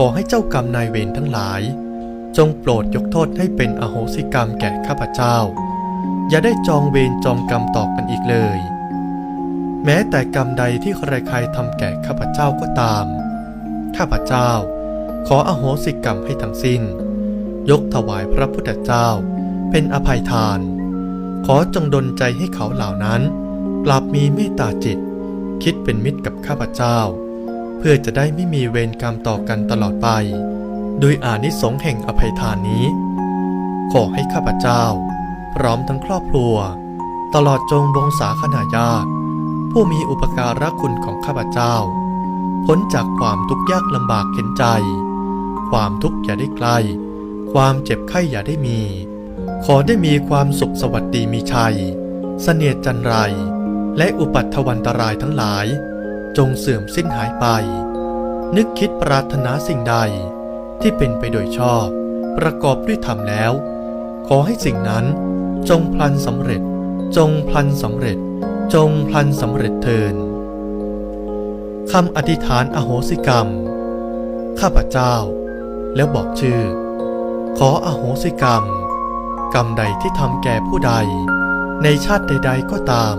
ขอให้เจ้ากรรมนายเวรทั้งหลาย จงโปรดยกโทษให้เป็นอโหสิกรรมแก่ข้าพเจ้า อย่าได้จองเวรจองกรรมต่อกันอีกเลย แม้แต่กรรมใดที่ใครๆทำแก่ข้าพเจ้าก็ตาม ข้าพเจ้า ขออโหสิกรรมให้ทั้งสิ้น ยกถวายพระพุทธเจ้า เป็นอภัยทาน ขอจงดลใจให้เขาเหล่านั้นกลับมีเมตตาจิต คิดเป็นมิตรกับข้าพเจ้า เพื่อจะได้ไม่มีเวรกรรมต่อกันตลอดไปโดยอานิสงส์แห่งอภัยทานนี้ ขอให้ข้าพเจ้า พร้อมทั้งครอบครัว ตลอดจงวงศาคณาญาติ ผู้มีอุปการะคุณของข้าพเจ้า พ้นจากความทุกข์ยากลำบากเข็นใจ ความทุกข์อย่าได้ใกล้ความเจ็บไข้อย่าได้มี ขอได้มีความสุขสวัสดีมีชัย เสนียจันไร และอุปัตถวันตรายทั้งหลาย จงเสื่อมสิ้นหายไป นึกคิดปรารถนาสิ่งใด ที่เป็นไปโดยชอบ ประกอบด้วยธรรมแล้ว ขอให้สิ่งนั้น จงพลันสำเร็จ จงพลันสำเร็จ จงพลันสำเร็จเทินคำอธิษฐานอโหสิกรรม ข้าพเจ้า แล้วบอกชื่อ ขออโหสิกรรม กรรมใดที่ทำแก่ผู้ใด ในชาติใด ๆก็ตาม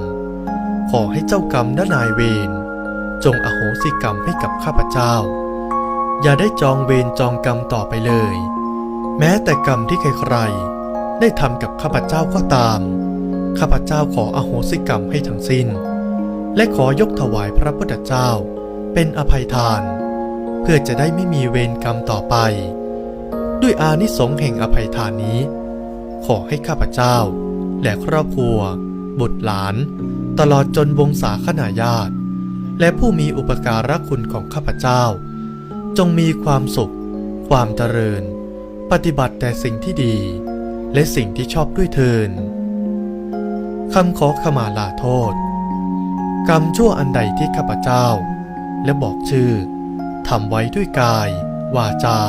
ขอให้เจ้ากรรมและนายเวร จงอโหสิกรรมให้กับข้าพเจ้า อย่าได้จองเวรจองกรรมต่อไปเลย แม้แต่กรรมที่ใครๆได้ทำกับข้าพเจ้าก็ตาม ข้าพเจ้าขออโหสิกรรมให้ทั้งสิ้น และขอยกถวายพระพุทธเจ้าเป็นอภัยทาน เพื่อจะได้ไม่มีเวรกรรมต่อไป ด้วยอานิสงส์แห่งอภัยทานนี้ ขอให้ข้าพเจ้า และครอบครัว บุตรหลาน ตลอดจนวงศาคณาญาติ และผู้มีอุปการะคุณของข้าพเจ้า จงมีความสุข ความเจริญ ปฏิบัติแต่สิ่งที่ดี และสิ่งที่ชอบด้วยเทินคำขอขมาลาโทษ กรรมชั่วอันใดที่ข้าพเจ้า และบอกชื่อทำไว้ด้วยกาย วาจา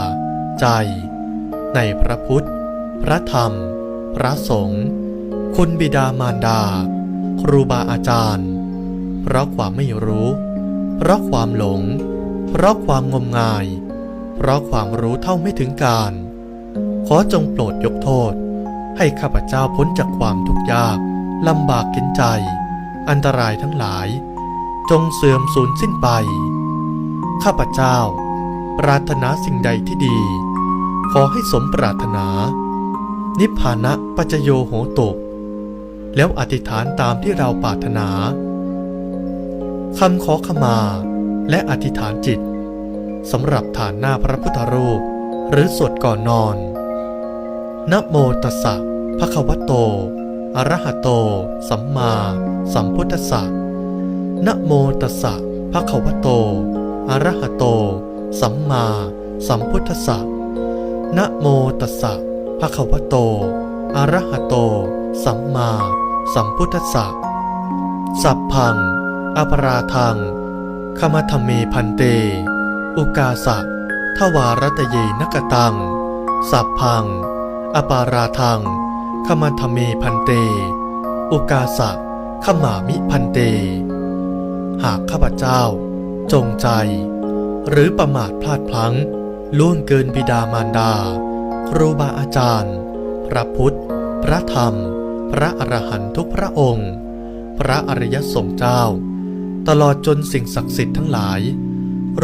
ใจ ในพระพุทธ พระธรรม พระสงฆ์คุณบิดามารดา ครูบาอาจารย์ เพราะความไม่รู้ เพราะความหลง เพราะความงมงาย เพราะความรู้เท่าไม่ถึงการ ขอจงโปรดยกโทษ ให้ข้าพเจ้าพ้นจากความทุกข์ยากลำบากเข็นใจ อันตรายทั้งหลาย จงเสื่อมสูญสิ้นไป ข้าพเจ้า ปรารถนาสิ่งใดที่ดี ขอให้สมปรารถนา นิพพานะปัจจโยโหตุแล้วอธิษฐานตามที่เราปรารถนา คำขอขมาและอธิษฐานจิตสำหรับฐานหน้าพระพุทธรูป หรือสวดก่อนนอน นะโมตัสสะภะคะวะโต อะระหะโต สัมมาสัมพุทธัสสะนะโมตัสสะภะคะวะโต อะระหะโต สัมมาสัมพุทธัสสะนะโมตัสสะภะคะวะโต อะระหะโต สัมมาสัมพุทธัสสะสัพพัง อปราทังขมธรรมเมพันเต อุกาสะทวารตเยนกตัง สัพพัง อปาราทังขมธรรมเมพันเต อุกาสะขมามิพันเต หากข้าพเจ้า จงใจ หรือประมาทพลาดพลั้ง ล่วงเกินบิดามารดา ครูบาอาจารย์ พระพุทธ พระธรรม พระอรหันตุกพระองค์ พระอริยสงฆ์เจ้า ตลอดจนสิ่งศักดิ์สิทธิ์ทั้งหลาย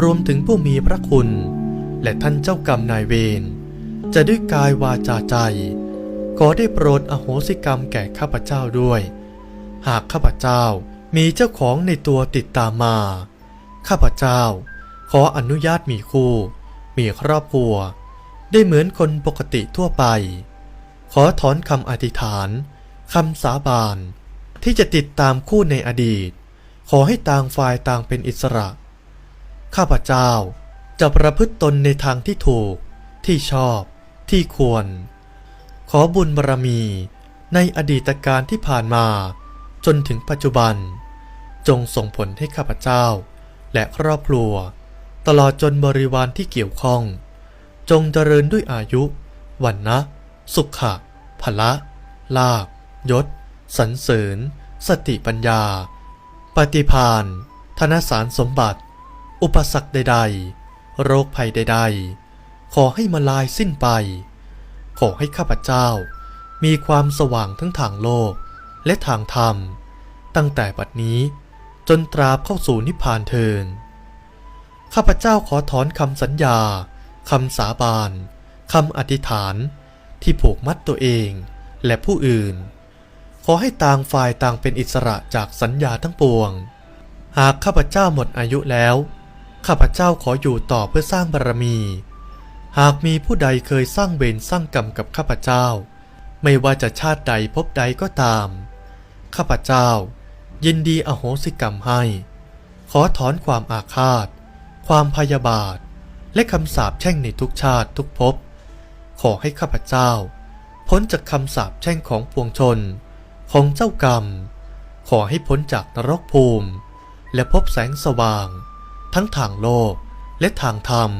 รวมถึงผู้มีพระคุณ และท่านเจ้ากรรมนายเวรจะด้วยกายวาจาใจ ขอได้โปรดอโหสิกรรมแก่ข้าพเจ้าด้วย หากข้าพเจ้ามีเจ้าของในตัวติดตามมา ข้าพเจ้าขออนุญาตมีคู่ มีครอบครัว ได้เหมือนคนปกติทั่วไป ขอถอนคำอธิษฐานคำสาบาน ที่จะติดตามคู่ในอดีต ขอให้ต่างฝ่ายต่างเป็นอิสระ ข้าพเจ้าจะประพฤติตนในทางที่ถูก ที่ชอบ ที่ควร ขอบุญบารมีในอดีตการที่ผ่านมา จนถึงปัจจุบัน จงส่งผลให้ข้าพเจ้า และครอบครัว ตลอดจนบริวารที่เกี่ยวข้อง จงเจริญด้วยอายุวันนะ สุขะพละ ลาบยศสรรเสริญ สติปัญญา ปฏิพานธนสารสมบัติ อุปสรรคใด ๆ โรคภัยใด ๆ ขอให้มาลายสิ้นไป ขอให้ข้าพเจ้า มีความสว่างทั้งทางโลกและทางธรรม ตั้งแต่บัดนี้จนตราบเข้าสู่นิพพานเทินข้าพเจ้าขอถอนคำสัญญาคำสาบานคำอธิษฐาน ที่ผูกมัดตัวเองและผู้อื่น ขอให้ต่างฝ่ายต่างเป็นอิสระจากสัญญาทั้งปวง หากข้าพเจ้าหมดอายุแล้ว ข้าพเจ้าขออยู่ต่อเพื่อสร้างบารมี หากมีผู้ใดเคยสร้างเวรสร้างกรรมกับข้าพเจ้า ไม่ว่าจะชาติใดภพใดก็ตาม ข้าพเจ้า ยินดีอโหสิกรรมให้ ขอถอนความอาฆาต ความพยาบาท และคำสาปแช่งในทุกชาติทุกภพ ขอให้ข้าพเจ้า พ้นจากคำสาปแช่งของปวงชน ของเจ้ากรรม ขอให้พ้นจากนรกภูมิ และพบแสงสว่าง ทั้งทางโลกและทางธรรม